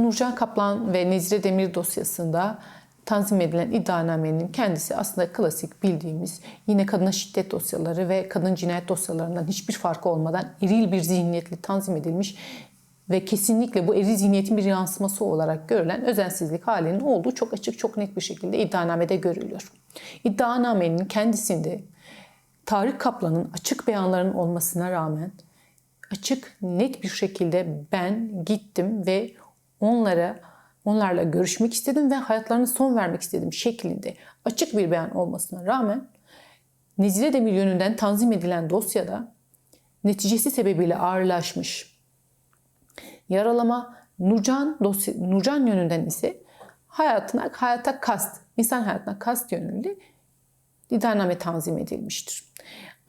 Nurcan Kaplan ve Nezire Demir dosyasında tanzim edilen iddianamenin kendisi aslında klasik bildiğimiz yine kadına şiddet dosyaları ve kadın cinayet dosyalarından hiçbir farkı olmadan eril bir zihniyetle tanzim edilmiş ve kesinlikle bu eril zihniyetin bir yansıması olarak görülen özensizlik halinin olduğu çok açık çok net bir şekilde iddianamede görülüyor. İddianamenin kendisinde Tarık Kaplan'ın açık beyanlarının olmasına rağmen açık net bir şekilde ben gittim ve onlara onlarla görüşmek istedim ve hayatlarına son vermek istedim şeklinde açık bir beyan olmasına rağmen Nezire Demir yönünden tanzim edilen dosyada neticesi sebebiyle ağırlaşmış yaralama Nurcan dosya, Nurcan yönünden ise hayatına hayata kast, insan hayatına kast yönünde iddianame tanzim edilmiştir.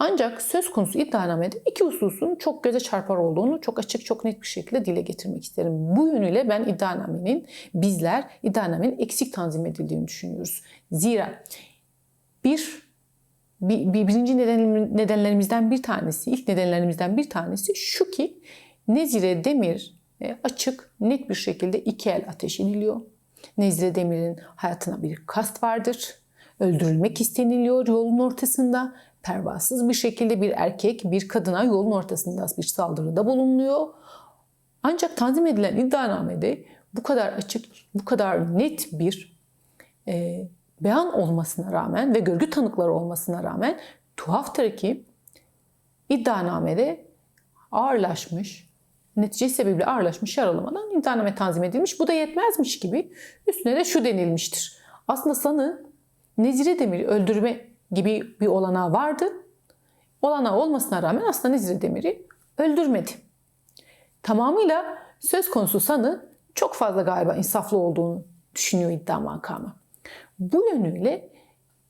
Ancak söz konusu iddianamede iki hususun çok göze çarpar olduğunu çok açık çok net bir şekilde dile getirmek isterim. Bu yönüyle ben iddianamenin bizler iddianamenin eksik tanzim edildiğini düşünüyoruz. Zira bir, bir, bir birinci neden, nedenlerimizden bir tanesi, ilk nedenlerimizden bir tanesi şu ki Nezire Demir e, açık, net bir şekilde iki el ateş ediliyor. Nezire Demir'in hayatına bir kast vardır. Öldürülmek isteniliyor yolun ortasında pervasız bir şekilde bir erkek bir kadına yolun ortasında bir saldırıda bulunuyor. Ancak tanzim edilen iddianamede bu kadar açık, bu kadar net bir e, beyan olmasına rağmen ve görgü tanıkları olmasına rağmen tuhaftır ki iddianamede ağırlaşmış, netice sebebiyle ağırlaşmış yaralamadan iddianame tanzim edilmiş. Bu da yetmezmiş gibi üstüne de şu denilmiştir. Aslında sanı Nezire Demir'i öldürme gibi bir olanağı vardı. Olanağı olmasına rağmen aslında Nezire Demir'i öldürmedi. Tamamıyla söz konusu sanı çok fazla galiba insaflı olduğunu düşünüyor iddia makamı. Bu yönüyle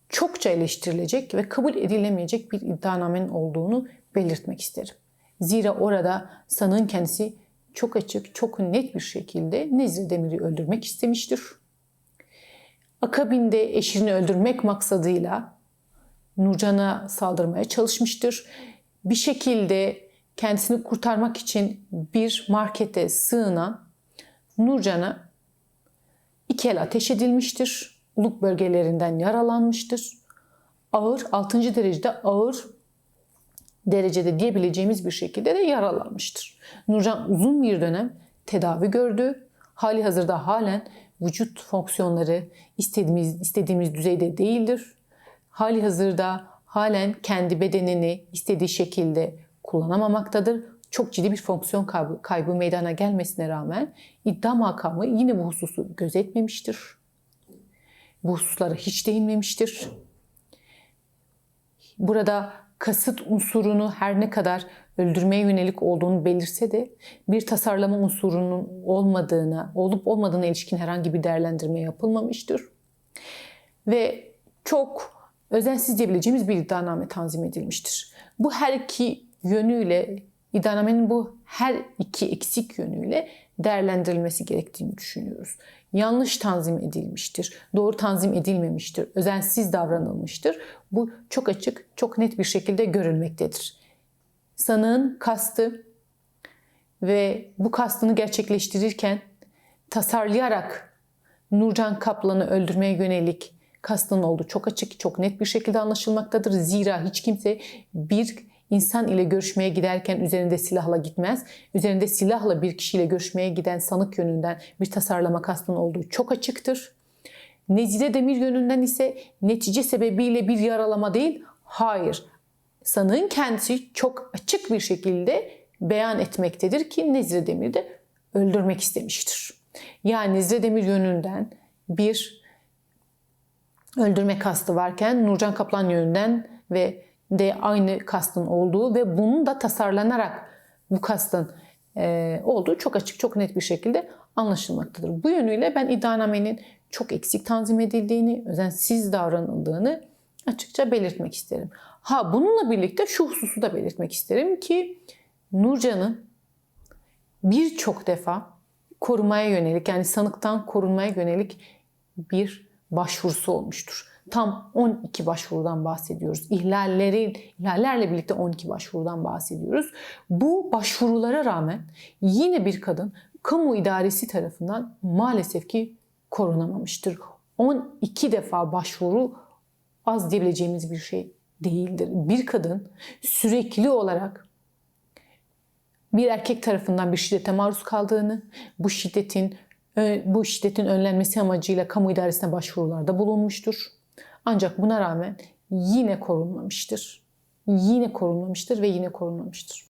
çokça eleştirilecek ve kabul edilemeyecek bir iddianamenin olduğunu belirtmek isterim. Zira orada sanığın kendisi çok açık, çok net bir şekilde Nezire Demir'i öldürmek istemiştir. Akabinde eşini öldürmek maksadıyla Nurcan'a saldırmaya çalışmıştır. Bir şekilde kendisini kurtarmak için bir markete sığınan Nurcan'a iki el ateş edilmiştir. Uluk bölgelerinden yaralanmıştır. Ağır, 6. derecede ağır derecede diyebileceğimiz bir şekilde de yaralanmıştır. Nurcan uzun bir dönem tedavi gördü. Hali hazırda halen vücut fonksiyonları istediğimiz, istediğimiz düzeyde değildir. Hali hazırda halen kendi bedenini istediği şekilde kullanamamaktadır. Çok ciddi bir fonksiyon kaybı, kaybı meydana gelmesine rağmen iddia makamı yine bu hususu gözetmemiştir. Bu hususlara hiç değinmemiştir. Burada kasıt unsurunu her ne kadar öldürmeye yönelik olduğunu belirse de bir tasarlama unsurunun olmadığına, olup olmadığına ilişkin herhangi bir değerlendirme yapılmamıştır. Ve çok özensiz diyebileceğimiz bir iddianame tanzim edilmiştir. Bu her iki yönüyle, iddianamenin bu her iki eksik yönüyle değerlendirilmesi gerektiğini düşünüyoruz. Yanlış tanzim edilmiştir, doğru tanzim edilmemiştir, özensiz davranılmıştır. Bu çok açık, çok net bir şekilde görülmektedir. Sanığın kastı ve bu kastını gerçekleştirirken tasarlayarak Nurcan Kaplan'ı öldürmeye yönelik kastının olduğu çok açık, çok net bir şekilde anlaşılmaktadır. Zira hiç kimse bir insan ile görüşmeye giderken üzerinde silahla gitmez. Üzerinde silahla bir kişiyle görüşmeye giden sanık yönünden bir tasarlama kastının olduğu çok açıktır. Nezire Demir yönünden ise netice sebebiyle bir yaralama değil, hayır. Sanığın kendisi çok açık bir şekilde beyan etmektedir ki Nezire Demir de öldürmek istemiştir. Yani Nezire Demir yönünden bir öldürme kastı varken Nurcan Kaplan yönünden ve de aynı kastın olduğu ve bunun da tasarlanarak bu kastın e, olduğu çok açık, çok net bir şekilde anlaşılmaktadır. Bu yönüyle ben iddianamenin çok eksik tanzim edildiğini, özensiz davranıldığını açıkça belirtmek isterim. Ha bununla birlikte şu hususu da belirtmek isterim ki Nurcan'ın birçok defa korumaya yönelik yani sanıktan korunmaya yönelik bir başvurusu olmuştur. Tam 12 başvurudan bahsediyoruz. İhlallerin, ihlallerle birlikte 12 başvurudan bahsediyoruz. Bu başvurulara rağmen yine bir kadın kamu idaresi tarafından maalesef ki korunamamıştır. 12 defa başvuru az diyebileceğimiz bir şey değildir. Bir kadın sürekli olarak bir erkek tarafından bir şiddete maruz kaldığını, bu şiddetin bu şiddetin önlenmesi amacıyla kamu idaresine başvurularda bulunmuştur. Ancak buna rağmen yine korunmamıştır. Yine korunmamıştır ve yine korunmamıştır.